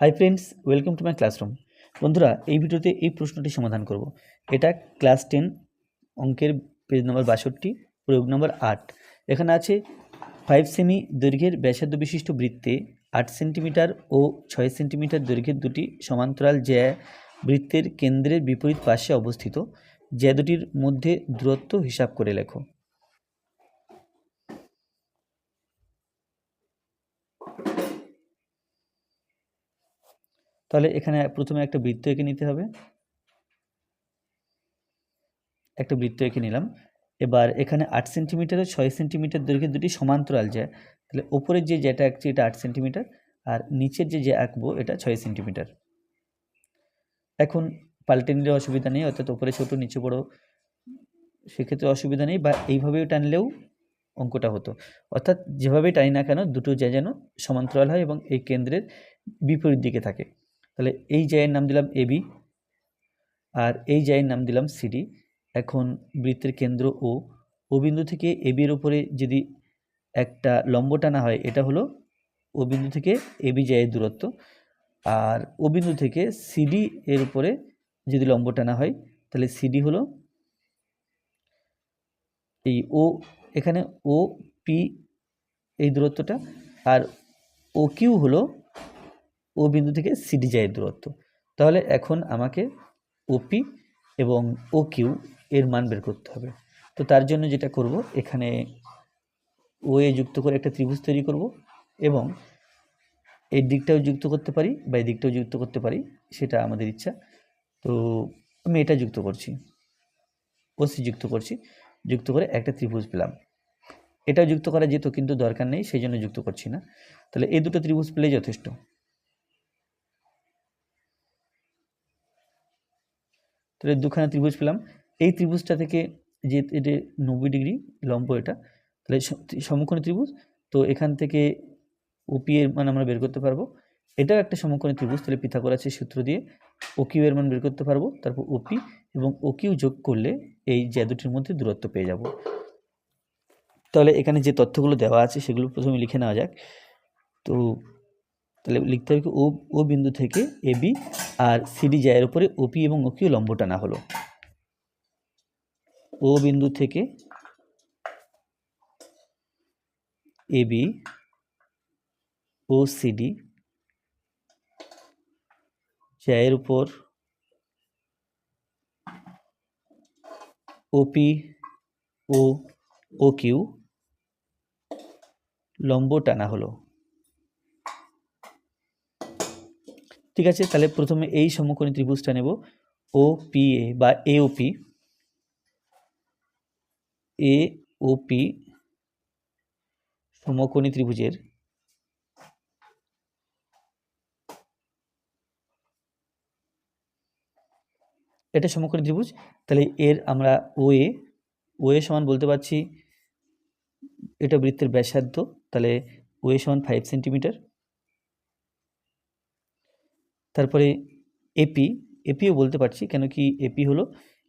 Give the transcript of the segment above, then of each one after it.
Hi friends welcome to my classroom বন্ধুরা, এই ভিডিওতে এই প্রশ্নটি সমাধান করব। এটা ক্লাস টেন অঙ্কের পেজ নম্বর বাষট্টি, প্রয়োগ নম্বর আট। এখানে আছে ফাইভ সেমি দৈর্ঘ্যের ব্যাসার্ধ বিশিষ্ট বৃত্তে আট সেন্টিমিটার ও ছয় সেন্টিমিটার দৈর্ঘ্যের দুটি সমান্তরাল জ্যা বৃত্তের কেন্দ্রের বিপরীত পাশে অবস্থিত। জ্যা দুটির মধ্যে দূরত্ব হিসাব করে লেখো। তাহলে এখানে প্রথমে একটা বৃত্ত এঁকে নিতে হবে। একটা বৃত্ত এঁকে নিলাম। এবার এখানে আট সেন্টিমিটার ও ছয় সেন্টিমিটার দৈর্ঘ্যের দুটি সমান্তরাল জ্যা। তাহলে ওপরের যে যেটা আঁকছি এটা আট সেন্টিমিটার আর নিচের যে যে আঁকবো এটা ছয় সেন্টিমিটার। এখন পাল্টে নিলে অসুবিধা নেই, অর্থাৎ ওপরে ছোটো, নিচে বড়, সেক্ষেত্রে অসুবিধা নেই বা এইভাবেও টানলেও অঙ্কটা হতো। অর্থাৎ যেভাবেই টানি না কেন, দুটো জ্যা যেন সমান্তরাল হয় এবং এই কেন্দ্রের বিপরীত দিকে থাকে। তাহলে এই জায়ের নাম দিলাম এবি আর এই জায়ের নাম দিলাম সিডি এখন বৃত্তের কেন্দ্র ও ও বিন্দু থেকে এবির ওপরে যদি একটা লম্ব টানা হয়, এটা হলো ও বিন্দু থেকে এবি জায়ের দূরত্ব। আর ও বিন্দু থেকে সিডি এর উপরে যদি লম্ব টানা হয়, তাহলে সিডি হলো এই ও এখানে ও পি এই দূরত্বটা। আর ও কিউ হলো ও বিন্দু থেকে জায়ের দূরত্ব। তাহলে এখন আমাকে ওপি এবং ও কিউ এর মান বের করতে হবে। তো তার জন্য যেটা করব, এখানে ও এ যুক্ত করে একটা ত্রিভুজ তৈরি করব এবং এই দিকটাও যুক্ত করতে পারি বা এই দিকটাও যুক্ত করতে পারি, সেটা আমাদের ইচ্ছা। তো আমি এটা যুক্ত করছি ওসি যুক্ত করছি, যুক্ত করে একটা ত্রিভুজ পেলাম। এটাও যুক্ত করা যেত কিন্তু দরকার নেই, সেই জন্য যুক্ত করছি না। তাহলে এই দুটো ত্রিভুজ পেলেই যথেষ্ট। তাহলে দুখানা ত্রিভুজ পেলাম। এই ত্রিভুজটা থেকে যে এটা নব্বই ডিগ্রি লম্ব এটা, তাহলে সমকোণী ত্রিভুজ, তো এখান থেকে ওপি এর মান আমরা বের করতে পারব। এটাও একটা সমকোণী ত্রিভুজ, তাহলে পিথাগোরাসের সূত্র দিয়ে ওকিউ এর মান বের করতে পারব, তারপর ওপি এবং ওকিউ যোগ করলে এই জ্যা দুটির মধ্যে দূরত্ব পেয়ে যাব। তাহলে এখানে যে তথ্যগুলো দেওয়া আছে, সেগুলো প্রথমে লিখে নেওয়া যাক। তো তাহলে লিখতে হবে কি ও ও বিন্দু থেকে এবি আর সিডি জায়ের উপরে ওপি এবং ওকিউ লম্ব টানা হলো। ও বিন্দু থেকে এবি ও সিডি জায়ের উপর ওপি ও ও কিউ লম্ব টানা হলো। ঠিক আছে? তাহলে প্রথমে এই সমকোণী ত্রিভুজটা নেব। ও পি এ বা এ O P A O P সমকোণী ত্রিভুজের এটা সমকোণী ত্রিভুজ। তাহলে এর আমরা ও এ ও এ সমান বলতে পারছি, এটা বৃত্তের ব্যাসার্ধ। তাহলে ও এ সমান ফাইভ সেন্টিমিটার তারপরে এপি এপিও বলতে পারছি কেন কি এপি হলো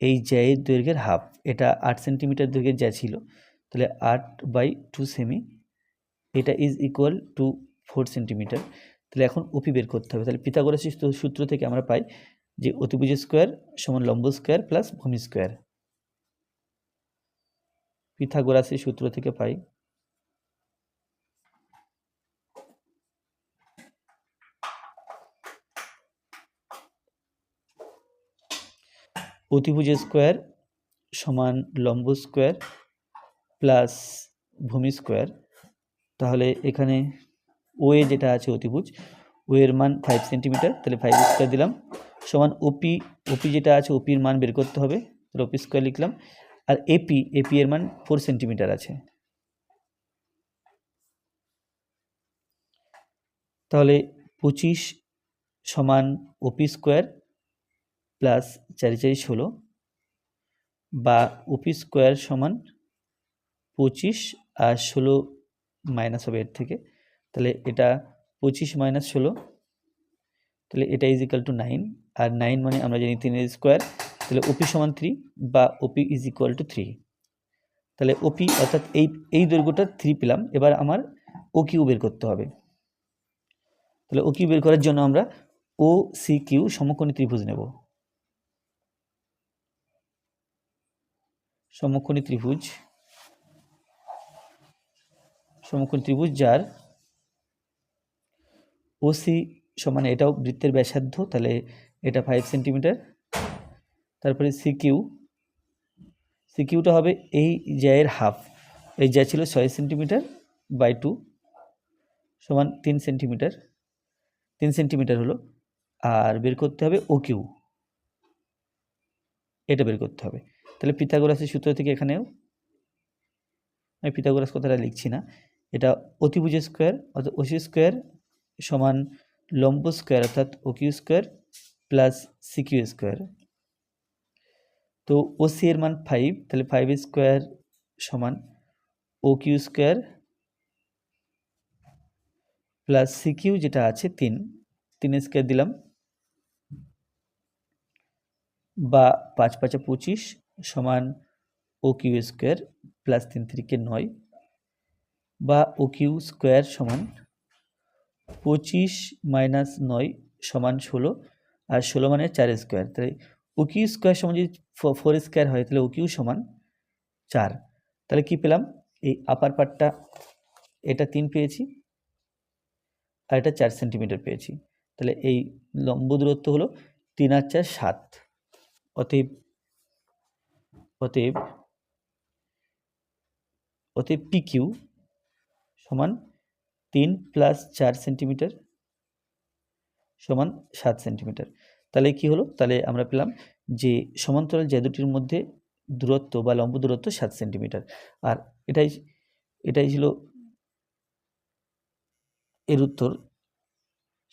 এই জ্যায়ের দৈর্ঘ্যের হাফ এটা আট সেন্টিমিটার দৈর্ঘ্যের জ্যা ছিল। তাহলে আট বাই টু সেমি এটা is equal to four centimetre তাহলে এখন ওপি বের করতে হবে। তাহলে পিথাগোরাসের সূত্র থেকে আমরা পাই যে অতিভুজ স্কোয়ার সমান লম্ব স্কোয়ার প্লাস ভূমি স্কোয়ার পিথাগোরাসের সূত্র থেকে পাই অতিভুজ স্কোয়ার সমান লম্ব স্কোয়ার প্লাস ভূমি স্কোয়ার। তাহলে এখানে ও এ যেটা আছে অতিভুজ ও এর মান ফাইভ সেন্টিমিটার তাহলে ফাইভ স্কোয়ার দিলাম। সমান ওপি ওপি যেটা আছে ওপির মান বের করতে হবে। তাহলে ওপি স্কোয়ার লিখলাম। আর এপি এপি এর মান ফোর সেন্টিমিটার আছে। তাহলে পঁচিশ সমান ওপি স্কোয়ার প্লাস চারি চারি ষোলো বা ওপি স্কোয়ার সমান পঁচিশ আর ষোলো মাইনাস হবে এর থেকে। তাহলে এটা পঁচিশ মাইনাস ষোলো, তাহলে এটা ইজ ইকাল টু নাইন আর নাইন মানে আমরা জানি তিনের স্কোয়ার তাহলে ওপি সমান থ্রি বা OP is equal to three তাহলে ওপি অর্থাৎ এই এই দৈর্ঘ্যটা থ্রি পেলাম। এবার আমার ও কিউ বের করতে হবে। তাহলে ও কিউ বের করার জন্য আমরা ও সি কিউ সমকোণী ত্রিভুজ নেব। সমকোণী ত্রিভুজ সমকোণী ত্রিভুজ যার ও সি সমান এটাও বৃত্তের ব্যাসার্ধ, তাহলে এটা ফাইভ সেন্টিমিটার তারপরে সিকিউ সিকিউটা হবে এই জ্যায়ের হাফ এই জ্যা ছিল ছয় সেন্টিমিটার বাই টু সমান তিন সেন্টিমিটার তিন সেন্টিমিটার হলো আর বের করতে হবে ও কিউ এটা বের করতে হবে। তাহলে পিথাগোরাসের সূত্র থেকে এখানেও আমি পিথাগোরাস কথাটা লিখছি না। এটা অতিভুজ স্কোয়ার অর্থাৎ ওসি স্কোয়ার সমান লম্ব স্কোয়ার অর্থাৎ O Q square plus CQ square. তো ও সি এর মান ফাইভ তাহলে ফাইভ স্কোয়ার সমান O Q square plus CQ যেটা আছে তিন তিন স্কোয়ার দিলাম বা পাঁচ পাঁচা পঁচিশ সমান ও কিউ স্কোয়ার প্লাস তিন তিরিকে নয় বা ও কিউ স্কোয়ার সমান পঁচিশ মাইনাস নয় সমান ষোলো আর ষোলো মানে চার স্কোয়ার তাহলে ও কিউ স্কোয়ার সমান যদি ফোর স্কোয়ার হয়, তাহলে ও কিউ সমান চার। তাহলে কি পেলাম? এই আপার পার্টটা এটা তিন পেয়েছি আর এটা চার সেন্টিমিটার পেয়েছি। তাহলে এই লম্ব দূরত্ব হলো তিন আর চার সাত। অতএব অতএব অতএব পি কিউ সমান তিন প্লাস চার সেন্টিমিটার সমান সাত সেন্টিমিটার তাহলে কি হলো? তাহলে আমরা পেলাম যে সমান্তরাল যে দুটির মধ্যে দূরত্ব বা লম্ব দূরত্ব সাত সেন্টিমিটার আর এটাই এটাই ছিল এর উত্তর।